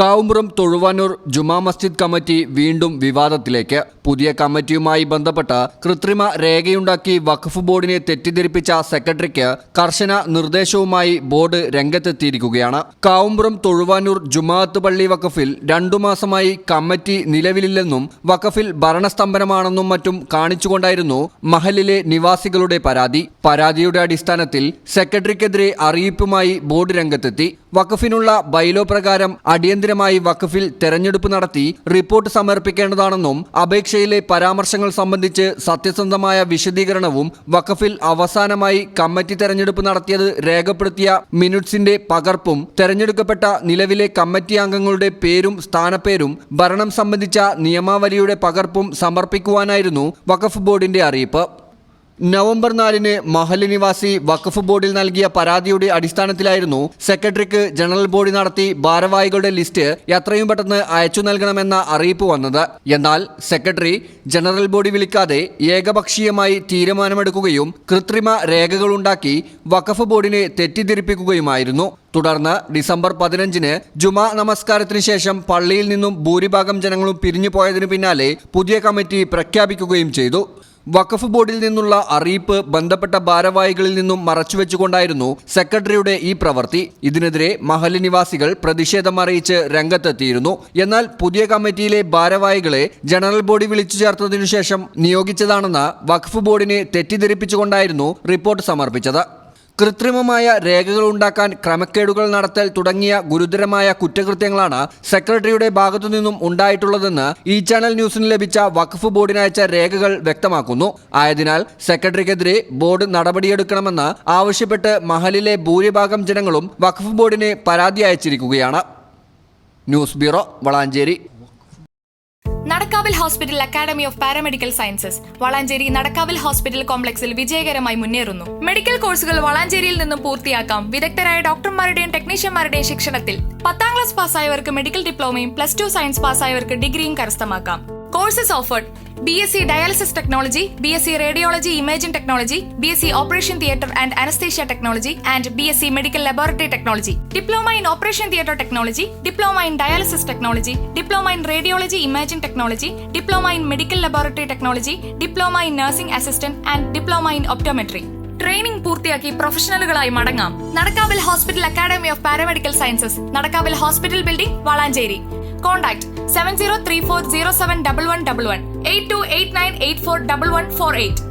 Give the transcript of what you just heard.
Kavumpuram Thozhuvanoor Juma Masjid committee വീണ്ടും വിവാദത്തിലേക്ക്. പുതിയ കമ്മിറ്റിയുമായി ബന്ധപ്പെട്ട് കൃത്രിമ രേഖയുണ്ടാക്കി വഖഫ് ബോർഡിനെ തെറ്റിദ്ധരിപ്പിച്ച സെക്രട്ടറിക്ക് കർശന നിർദ്ദേശവുമായി ബോർഡ് രംഗത്തെത്തിയിരിക്കുകയാണ്. കാവുമ്പുറം തൊഴുവാനൂർ ജുമാഅത്ത് പള്ളി വഖഫിൽ രണ്ടു മാസമായി കമ്മിറ്റി നിലവിലില്ലെന്നും വഖഫിൽ ഭരണസ്തംഭനമാണെന്നും മറ്റും കാണിച്ചുകൊണ്ടായിരുന്നു മഹലിലെ നിവാസികളുടെ പരാതി. പരാതിയുടെ അടിസ്ഥാനത്തിൽ സെക്രട്ടറിക്കെതിരെ അറിയിപ്പുമായി ബോർഡ് രംഗത്തെത്തി. വഖഫിനുള്ള ബൈലോ പ്രകാരം അടിയന്തരമായി വഖഫിൽ തെരഞ്ഞെടുപ്പ് നടത്തി റിപ്പോർട്ട് സമർപ്പിക്കേണ്ടതാണെന്നും അപേക്ഷയിലെ പരാമർശങ്ങൾ സംബന്ധിച്ച് സത്യസന്ധമായ വിശദീകരണവും വഖഫിൽ അവസാനമായി കമ്മിറ്റി തെരഞ്ഞെടുപ്പ് നടത്തിയത് രേഖപ്പെടുത്തിയ മിനിറ്റ്സിന്റെ പകർപ്പും തെരഞ്ഞെടുക്കപ്പെട്ട നിലവിലെ കമ്മിറ്റി അംഗങ്ങളുടെ പേരും സ്ഥാനപ്പേരും ഭരണം സംബന്ധിച്ച നിയമാവലിയുടെ പകർപ്പും സമർപ്പിക്കുവാനായിരുന്നു വഖഫ് ബോർഡിന്റെ അറിയിപ്പ്. നവംബർ നാലിന് മഹൽ നിവാസി വഖഫ് ബോർഡിൽ നൽകിയ പരാതിയുടെ അടിസ്ഥാനത്തിലായിരുന്നു സെക്രട്ടറിക്ക് ജനറൽ ബോഡി നടത്തി ഭാരവാഹികളുടെ ലിസ്റ്റ് എത്രയും പെട്ടെന്ന് അയച്ചു നൽകണമെന്ന അറിയിപ്പ് വന്നത്. എന്നാൽ സെക്രട്ടറി ജനറൽ ബോഡി വിളിക്കാതെ ഏകപക്ഷീയമായി തീരുമാനമെടുക്കുകയും കൃത്രിമ രേഖകളുണ്ടാക്കി വഖഫ് ബോർഡിനെ തെറ്റിദ്ധരിപ്പിക്കുകയുമായിരുന്നു. തുടർന്ന് ഡിസംബർ പതിനഞ്ചിന് ജുമാ നമസ്കാരത്തിന് ശേഷം പള്ളിയിൽ നിന്നും ഭൂരിഭാഗം ജനങ്ങളും പിരിഞ്ഞു പോയതിനു പിന്നാലെ പുതിയ കമ്മിറ്റി പ്രഖ്യാപിക്കുകയും ചെയ്തു. വഖഫ് ബോർഡിൽ നിന്നുള്ള അറിയിപ്പ് ബന്ധപ്പെട്ട ഭാരവാഹികളിൽ നിന്നും മറച്ചുവെച്ചുകൊണ്ടായിരുന്നു സെക്രട്ടറിയുടെ ഈ പ്രവൃത്തി. ഇതിനെതിരെ മഹൽ നിവാസികൾ പ്രതിഷേധം അറിയിച്ച് രംഗത്തെത്തിയിരുന്നു. എന്നാൽ പുതിയ കമ്മിറ്റിയിലെ ഭാരവാഹികളെ ജനറൽ ബോഡി വിളിച്ചു ചേർത്തതിനു ശേഷം നിയോഗിച്ചതാണെന്ന് വഖഫ് ബോർഡിനെ തെറ്റിദ്ധരിപ്പിച്ചുകൊണ്ടായിരുന്നു റിപ്പോർട്ട് സമർപ്പിച്ചത്. കൃത്രിമമായ രേഖകൾ ഉണ്ടാക്കാൻ ക്രമക്കേടുകൾ നടത്തൽ തുടങ്ങിയ ഗുരുതരമായ കുറ്റകൃത്യങ്ങളാണ് സെക്രട്ടറിയുടെ ഭാഗത്തുനിന്നും ഉണ്ടായിട്ടുള്ളതെന്ന് ഈ ചാനൽ ന്യൂസിന് ലഭിച്ച വഖഫ് ബോർഡിനയച്ച രേഖകൾ വ്യക്തമാക്കുന്നു. ആയതിനാൽ സെക്രട്ടറിക്കെതിരെ ബോർഡ് നടപടിയെടുക്കണമെന്ന് ആവശ്യപ്പെട്ട് മഹലിലെ ഭൂരിഭാഗം ജനങ്ങളും വഖഫ് ബോർഡിന് പരാതി അയച്ചിരിക്കുകയാണ്. News bureau Valanchery. നടക്കാവിൽ hospital academy of paramedical sciences. Valanchery നടക്കാവിൽ hospital കോംപ്ലക്സിൽ വിജയകരമായി മുന്നേറുന്നു. മെഡിക്കൽ കോഴ്സുകൾ വളാഞ്ചേരിയിൽ നിന്നും പൂർത്തിയാക്കാം. വിദഗ്ധരായ ഡോക്ടർമാരുടെയും ടെക്നീഷ്യന്മാരുടെയും ശിക്ഷണത്തിൽ പത്താം ക്ലാസ് പാസ്സായവർക്ക് മെഡിക്കൽ ഡിപ്ലോമയും പ്ലസ് ടു സയൻസ് പാസ്സായവർക്ക് ഡിഗ്രിയും കരസ്ഥമാക്കാം. Courses offered B S C dialysis technology B S C radiology imaging technology B S C operation theatre and anaesthesia technology and B S C medical laboratory technology diploma in operation theatre technology diploma in dialysis technology diploma in radiology imaging technology diploma in medical laboratory technology diploma in nursing assistant and diploma in optometry training പൂർത്തിയാക്കി പ്രൊഫഷണലുകളായി മടങ്ങാം. Nadakkavil hospital academy of paramedical sciences നടക്കാവിൽ hospital building Valanchery contact seven zero three four zero seven double one double one eight two eight nine eight four double one four eight